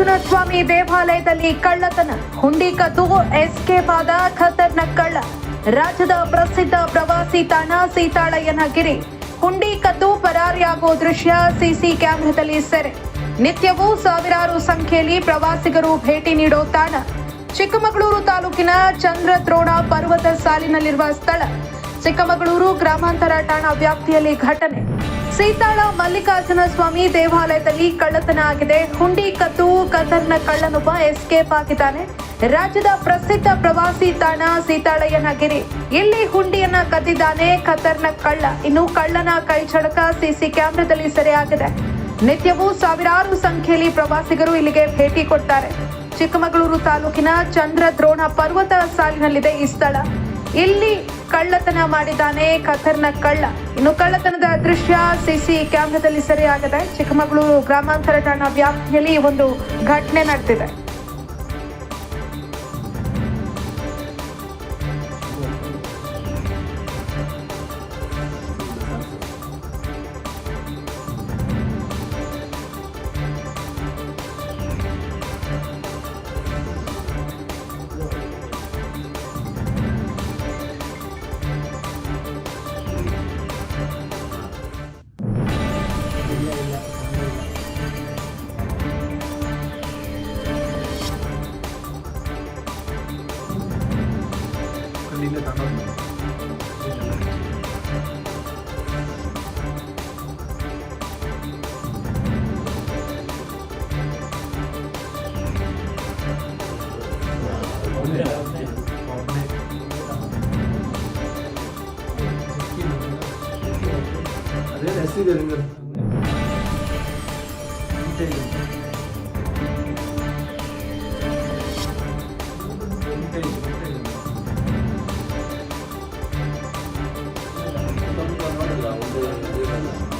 ಸ್ವಾಮಿ ದೇವಾಲಯದಲ್ಲಿ ಕಳ್ಳತನ. ಹುಂಡಿ ಕದ್ದು ಎಸ್ಕೇಪ್ ಆದ ಖತರ್ನ ಕಳ್ಳ. ರಾಜ್ಯದ ಪ್ರಸಿದ್ಧ ಪ್ರವಾಸಿ ತಾಣ ಸೀತಾಳಯ್ಯನಗಿರಿ. ಹುಂಡಿ ಕದ್ದು ಪರಾರಿಯಾಗುವ ದೃಶ್ಯ ಸಿಸಿ ಕ್ಯಾಮೆರಾದಲ್ಲಿ ಸೆರೆ. ನಿತ್ಯವೂ ಸಾವಿರಾರು ಸಂಖ್ಯೆಯಲ್ಲಿ ಪ್ರವಾಸಿಗರು ಭೇಟಿ ನೀಡೋ ತಾಣ. ಚಿಕ್ಕಮಗಳೂರು ತಾಲೂಕಿನ ಚಂದ್ರದ್ರೋಣ ಪರ್ವತ ಸಾಲಿನಲ್ಲಿರುವ ಸ್ಥಳ. ಚಿಕ್ಕಮಗಳೂರು ಗ್ರಾಮಾಂತರ ಠಾಣಾ ವ್ಯಾಪ್ತಿಯಲ್ಲಿ ಘಟನೆ. ಸೀತಾಳ ಮಲ್ಲಿಕಾರ್ಜುನ ಸ್ವಾಮಿ ದೇವಾಲಯದಲ್ಲಿ ಕಳ್ಳತನ ಆಗಿದೆ ಹುಂಡಿ ಕತ್ತು ಕತರ್ನ ಕಳ್ಳನೊಬ್ಬ ಎಸ್ಕೇಪ್ ಆಗಿದ್ದಾನೆ. ರಾಜ್ಯದ ಪ್ರಸಿದ್ಧ ಪ್ರವಾಸಿ ತಾಣ ಸೀತಾಳಯ್ಯನಗಿರಿ ಇಲ್ಲಿ ಹುಂಡಿಯನ್ನ ಕದ್ದಿದ್ದಾನೆ ಕತರ್ನ ಕಳ್ಳ. ಇನ್ನು ಕಳ್ಳನ ಕೈ ಚಳಕ ಸಿಸಿ ಕ್ಯಾಮೆರಾದಲ್ಲಿ ಸೆರೆಯಾಗಿದೆ. ನಿತ್ಯವೂ ಸಾವಿರಾರು ಸಂಖ್ಯೆಯಲ್ಲಿ ಪ್ರವಾಸಿಗರು ಇಲ್ಲಿಗೆ ಭೇಟಿ ಕೊಡ್ತಾರೆ. ಚಿಕ್ಕಮಗಳೂರು ತಾಲೂಕಿನ ಚಂದ್ರದ್ರೋಣ ಪರ್ವತ ಸಾಲಿನಲ್ಲಿದೆ ಈ ಸ್ಥಳ. ಇಲ್ಲಿ ಕಳ್ಳತನ ಮಾಡಿದ್ದಾನೆ ಕಥರ್ನ ಕಳ್ಳ. ಇನ್ನು ಕಳ್ಳತನದ ದೃಶ್ಯ ಸಿಸಿ ಕ್ಯಾಮ್ರಾದಲ್ಲಿ ಸರಿಯಾಗದೆ. ಚಿಕ್ಕಮಗಳೂರು ಗ್ರಾಮಾಂತರ ಠಾಣಾ ವ್ಯಾಪ್ತಿಯಲ್ಲಿ ಒಂದು ಘಟನೆ ನಡೆದಿದೆ. നിന്നെ തന്നത് അതേ രസീത് വരുന്നത് Thank you. ಅದೇ ಎಷ್ಟಿದೆ ನಿಮಗೆ